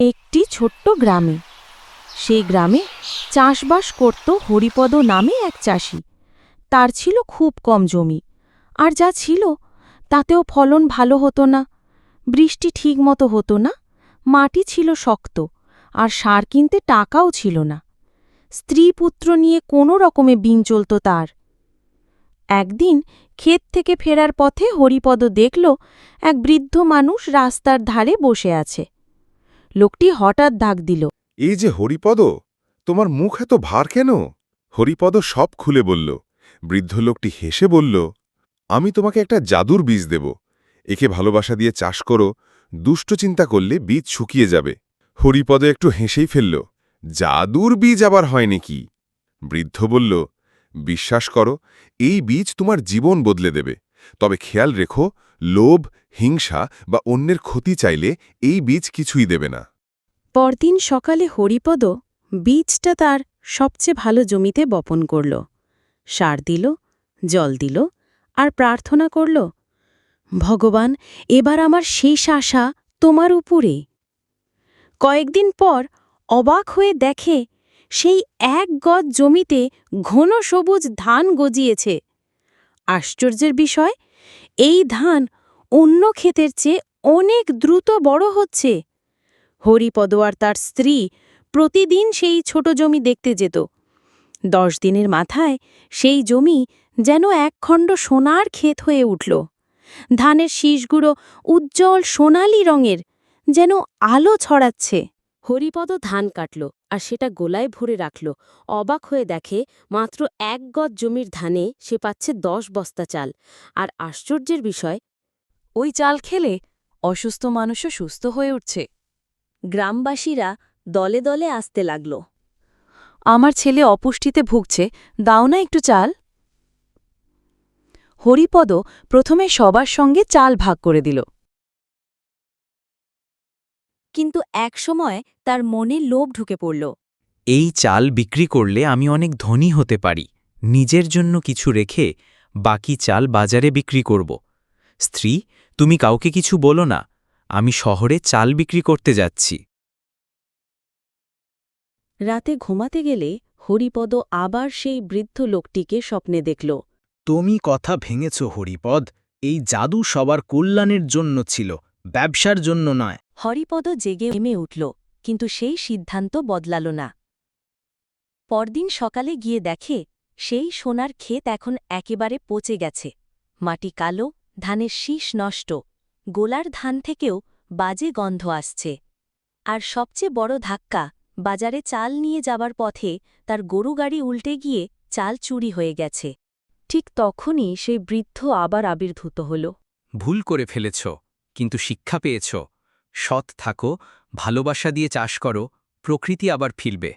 একটি ছোট্ট গ্রামে। সেই গ্রামে চাষবাস করত হরিপদ নামে এক চাষি। তার ছিল খুব কম জমি। আর যা ছিল, তাতেও ফলন ভালো হতো না, বৃষ্টি ঠিকমতো হতো না, মাটি ছিল শক্ত, আর সার কিনতে টাকাও ছিল না। স্ত্রী পুত্র নিয়ে কোনো রকমে বিন চলত তার। একদিন ক্ষেত থেকে ফেরার পথে হরিপদ দেখল, এক বৃদ্ধ মানুষ রাস্তার ধারে বসে আছে। লোকটি হঠাৎ ডাক দিল। এই যে হরিপদ, তোমার মুখ এত ভার কেন? হরিপদ সব খুলে বলল। বৃদ্ধ লোকটি হেসে বলল, আমি তোমাকে একটা জাদুর বীজ দেব। একে ভালোবাসা দিয়ে চাষ করো, দুষ্ট চিন্তা করলে বীজ শুকিয়ে যাবে। হরিপদ একটু হেসেই ফেলল, জাদুর বীজ আবার হয় নাকি? বৃদ্ধ বলল, বিশ্বাস করো, এই বীজ তোমার জীবন বদলে দেবে। তবে খেয়াল রেখো, লোভ, হিংসা বা অন্যের ক্ষতি চাইলে এই বীজ কিছুই দেবে না। পরদিন সকালে হরিপদ বীজটা তার সবচেয়ে ভালো জমিতে বপন করল। সার দিল, জল দিল আর প্রার্থনা করল, ভগবান, এবার আমার শেষ আশা তোমার উপরে। কয়েকদিন পর অবাক হয়ে দেখে সেই এক গজ জমিতে ঘন সবুজ ধান গজিয়েছে। আশ্চর্যের বিষয়, এই ধান অন্য ক্ষেতের চেয়ে অনেক দ্রুত বড় হচ্ছে। হরিপদ আর তার স্ত্রী প্রতিদিন সেই ছোট জমি দেখতে যেত। দশ দিনের মাথায় সেই জমি যেন একখণ্ড সোনার ক্ষেত হয়ে উঠল। ধানের শীষগুলো উজ্জ্বল সোনালি রঙের যেন আলো ছড়াচ্ছে। হরিপদ ধান কাটল আর সেটা গোলায় ভরে রাখল। অবাক হয়ে দেখে মাত্র এক গজ জমির ধানে সে পাচ্ছে দশ বস্তা চাল। আর আশ্চর্যের বিষয়, ওই চাল খেলে অসুস্থ মানুষও সুস্থ হয়ে উঠছে। গ্রামবাসীরা দলে দলে আসতে লাগল। আমার ছেলে অপুষ্টিতে ভুগছে দাও না একটু চাল। হরিপদ প্রথমে সবার সঙ্গে চাল ভাগ করে দিল। কিন্তু এক সময় তার মনে লোভ ঢুকে পড়ল। এই চাল বিক্রি করলে আমি অনেক ধনী হতে পারি নিজের জন্য কিছু রেখে বাকি চাল বাজারে বিক্রি করব। স্ত্রী তুমি কাউকে কিছু বলো না আমি শহরে চাল বিক্রি করতে যাচ্ছি। রাতে ঘুমাতে গেলে হরিপদ আবার সেই বৃদ্ধ লোকটিকে স্বপ্নে দেখল। তুমি কথা ভেঙেছ হরিপদ এই জাদু সবার কল্যাণের জন্য ছিল ব্যবসার জন্য নয়। হরিপদ জেগে নেমে উঠল কিন্তু সেই সিদ্ধান্ত বদলাল না। পরদিন সকালে গিয়ে দেখে সেই সোনার ক্ষেত এখন একেবারে পচে গেছে। মাটি কালো ধানের শীষ নষ্ট গোলার ধান থেকেও বাজে গন্ধ আসছে। আর সবচেয়ে বড় ধাক্কা বাজারে চাল নিয়ে যাবার পথে তার গরু গাড়ি উল্টে গিয়ে চাল চুরি হয়ে গেছে। ঠিক তখনই সেই বৃদ্ধ আবার আবির্ভূত হল। ভুল করে ফেলেছ, কিন্তু শিক্ষা পেয়েছ। সৎ থাকো, ভালোবাসা দিয়ে চাষ করো, প্রকৃতি আবার ফিরবে।